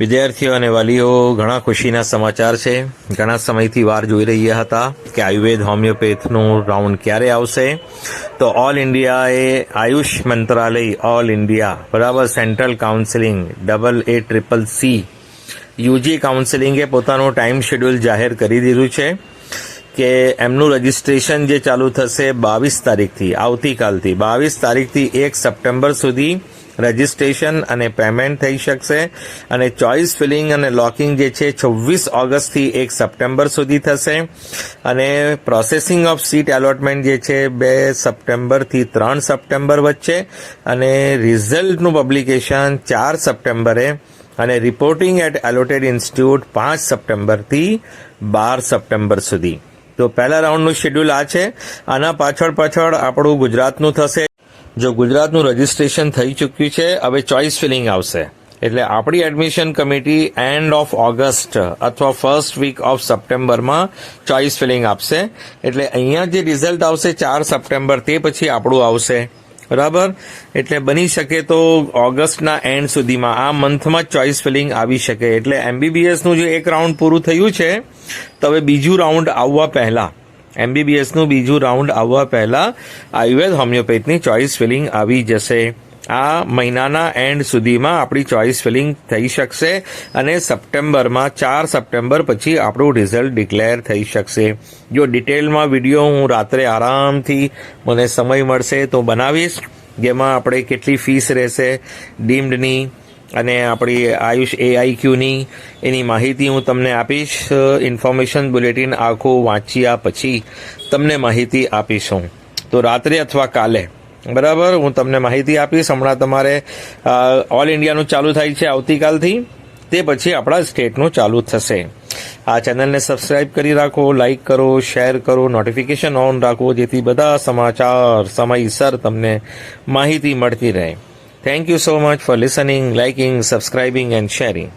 વિદ્યાર્થીઓ અને વાલીઓ, ઘણા ખુશીના સમાચાર છે. ઘણા સમયથી વાર જોઈ રહ્યા હતા કે આયુર્વેદ હોમિયોપેથનું રાઉન્ડ ક્યારે આવશે? તો ઓલ ઇન્ડિયાએ આયુષ મંત્રાલય ઓલ ઇન્ડિયા બરાબર central counselling double A triple C UG કાઉન્સિલિંગે પોતાનું ટાઈમ શેડ્યુલ જાહેર કરી દીધું છે કે એમનું રજિસ્ટ્રેશન જે ચાલુ થશે બાવીસ તારીખથી, આવતીકાલથી, બાવીસ તારીખથી એક સપ્ટેમ્બર સુધી રજિસ્ટ્રેશન અને પેમેન્ટ થઈ શકશે. અને ચોઇસ ફિલિંગ અને લોકિંગ જે છે, છવ્વીસ ઓગસ્ટથી એક સપ્ટેમ્બર સુધી થશે. અને પ્રોસેસિંગ ઓફ સીટ એલોટમેન્ટ જે છે, બે સપ્ટેમ્બરથી ત્રણ સપ્ટેમ્બર વચ્ચે. અને રિઝલ્ટનું પબ્લિકેશન ચાર સપ્ટેમ્બરે. અને રિપોર્ટિંગ એટ એલોટેડ ઇન્સ્ટિટ્યૂટ પાંચ સપ્ટેમ્બરથી બાર સપ્ટેમ્બર સુધી. તો પહેલા રાઉન્ડનું શેડ્યુલ આ છે. આના પાછળ પાછળ આપણું ગુજરાતનું થશે. જો ગુજરાતનું રજિસ્ટ્રેશન થઈ ચૂક્યું છે, હવે ચોઇસ ફિલિંગ આવશે. એટલે આપણી admission committee end of August અથવા ફર્સ્ટ વીક ઓફ સપ્ટેમ્બરમાં ચોઇસ ફિલિંગ આપશે. એટલે અહીંયા જે રિઝલ્ટ આવશે ચાર સપ્ટેમ્બર તે પછી આપણું આવશે. બરાબર? એટલે બની શકે તો ઓગસ્ટના એન્ડ સુધીમાં આ મંથમાં ચોઇસ ફિલિંગ આવી શકે. એટલે એમબીબીએસનું જે એક રાઉન્ડ પૂરું થયું છે, તો હવે બીજું રાઉન્ડ આવવા પહેલા. એમબીબીએસનું બીજું રાઉન્ડ આવવા પહેલાં આયુર્વેદ હોમિયોપેથની ચોઇસ ફિલિંગ આવી જશે. આ મહિનાના એન્ડ સુધીમાં આપણી ચોઇસ ફિલિંગ થઈ શકશે અને સપ્ટેમ્બરમાં ચાર સપ્ટેમ્બર પછી આપણું રિઝલ્ટ ડિક્લેર થઈ શકશે. જો ડિટેલમાં વીડિયો હું રાત્રે આરામથી મને સમય મળશે તો બનાવીશ. જેમાં આપણે કેટલી ફીસ રહેશે, ડીમ્ડની અને આપણી આયુષ એઆઈક્યુની એની માહિતી હું તમને આપીશ. ઇન્ફોર્મેશન બુલેટિન આખું વાંચ્યા પછી તમને માહિતી આપીશ હું. તો રાત્રે અથવા કાલે, બરાબર? હું તમને માહિતી આપીશ. હમણાં તમારે ઓલ ઇન્ડિયાનું ચાલુ થાય છે આવતીકાલથી. તે પછી આપણા સ્ટેટનું ચાલુ થશે. આ ચેનલને સબસ્ક્રાઇબ કરી રાખો, લાઇક કરો, શેર કરો, નોટિફિકેશન ઓન રાખો, જેથી બધા સમાચાર, સમયસર તમને માહિતી મળતી રહે. Thank you so much for listening, liking, subscribing, and sharing.